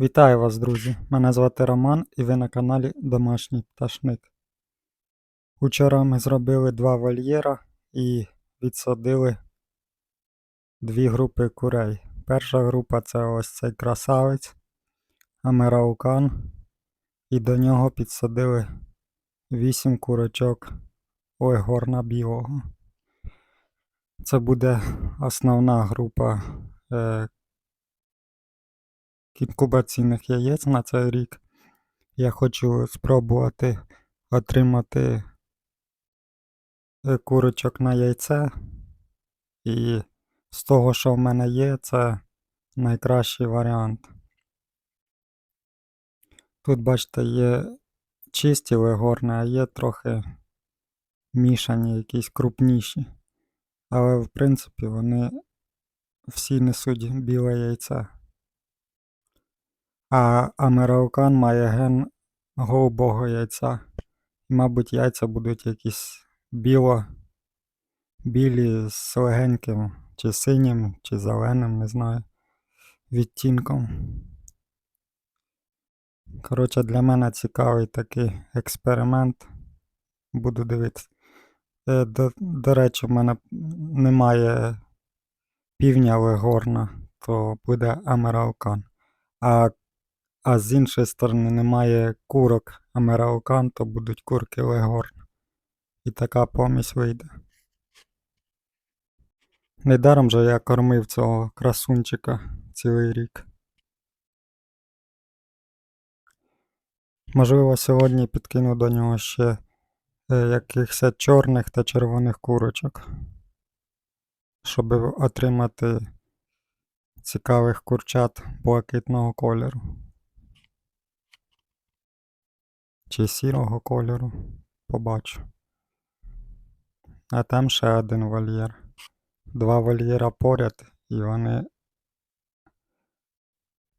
Вітаю вас, друзі! Мене звати Роман і ви на каналі Домашній Пташник. Учора ми зробили два вольєра і відсадили дві групи курей. Перша група це ось цей красавець Амераукан. І до нього підсадили вісім курочок Ойгорна білого. Це буде основна група е, інкубаційних яєць на цей рік. Я хочу спробувати отримати е, курочок на яйце. І з того, що в мене є, це найкращий варіант. Тут, бачите, є чисті легорни, а є трохи мішані, якісь крупніші. Але в принципі вони всі несуть біле яйце. А американ має ген голубого яйця. Мабуть, яйця будуть якісь біло, білі з легеньким, чи синім, чи зеленим, не знаю, відтінком. Коротше, для мене цікавий такий експеримент. Буду дивитися. Е, До, до речі, в мене немає півня легорна, то буде американ. А а з іншої сторони немає курок американ, то будуть курки легорн. І така помість вийде. Недаром же я кормив цього красунчика цілий рік. Можливо, сьогодні підкину до нього ще е, якихось чорних та червоних курочок, щоб отримати цікавих курчат блакитного кольору. Чи сірого кольору, побачу. А там ще один вольєр. Два вольєра поряд і вони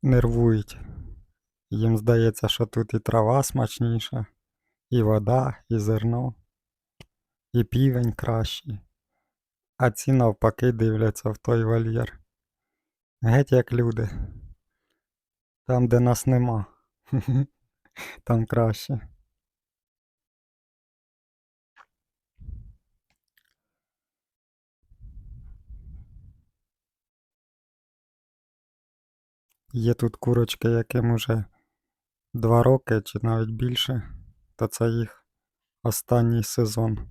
нервують. Їм здається, що тут і трава смачніша, і вода, і зерно, і півень кращий. А ці навпаки дивляться в той вольєр. Геть як люди. Там, де нас нема. Там краще. Є тут курочки, яким уже два роки чи навіть більше, то це їх останній сезон.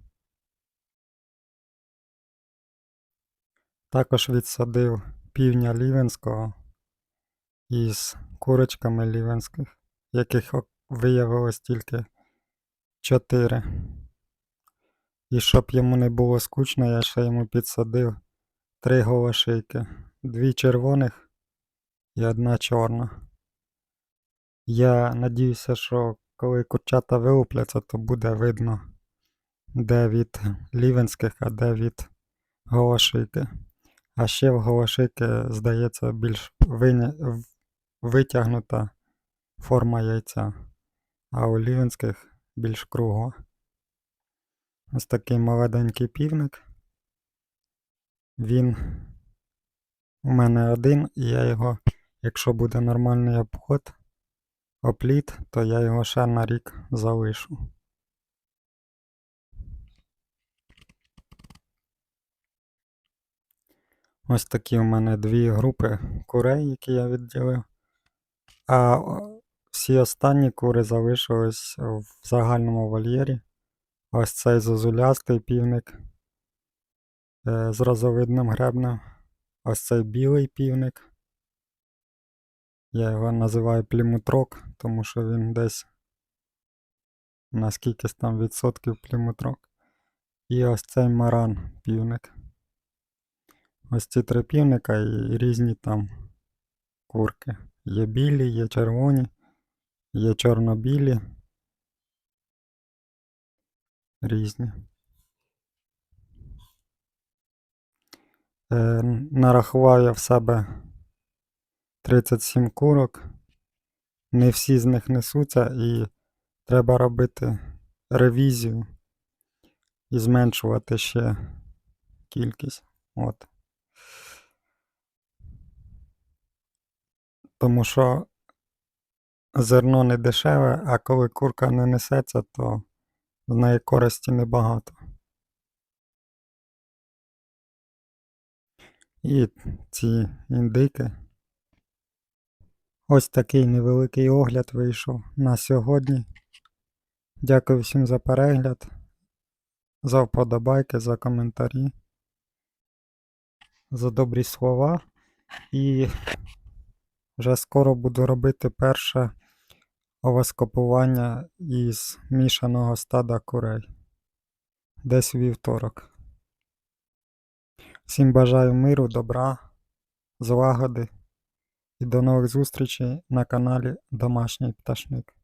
Також відсадив півня лівенського із курочками лівенських, яких виявилось тільки чотири. І щоб йому не було скучно, я ще йому підсадив три голошейки. Дві червоних і одна чорна. Я надіюся, що коли курчата вилупляться, то буде видно, де від лівенських, а де від голошейки. А ще в голошейки, здається, більш витягнута форма яйця, а у лівенських більш кругла. Ось такий молоденький півник. Він у мене один, і я його, якщо буде нормальний обход, опліт, то я його ще на рік залишу. Ось такі у мене дві групи курей, які я відділив. А всі останні кури залишились в загальному вольєрі. Ось цей зозулястий півник е, з розовидним гребнем. Ось цей білий півник. Я його називаю плімутрок, тому що він десь на скількись там відсотків плімутрок. І ось цей маран півник. Ось ці три півника і різні там курки. Є білі, є червоні, є чорно-білі. Різні. Е, нарахував я в себе 37 курок. Не всі з них несуться і треба робити ревізію і зменшувати ще кількість. От. Тому що зерно не дешеве, а коли курка не несеться, то з неї користі небагато. І ці індики. Ось такий невеликий огляд вийшов на сьогодні. Дякую всім за перегляд, за вподобайки, за коментарі, за добрі слова. І вже скоро буду робити перше овоскопування із мішаного стада курей. Десь у вівторок. Всім бажаю миру, добра, злагоди і до нових зустрічей на каналі Домашній Пташник.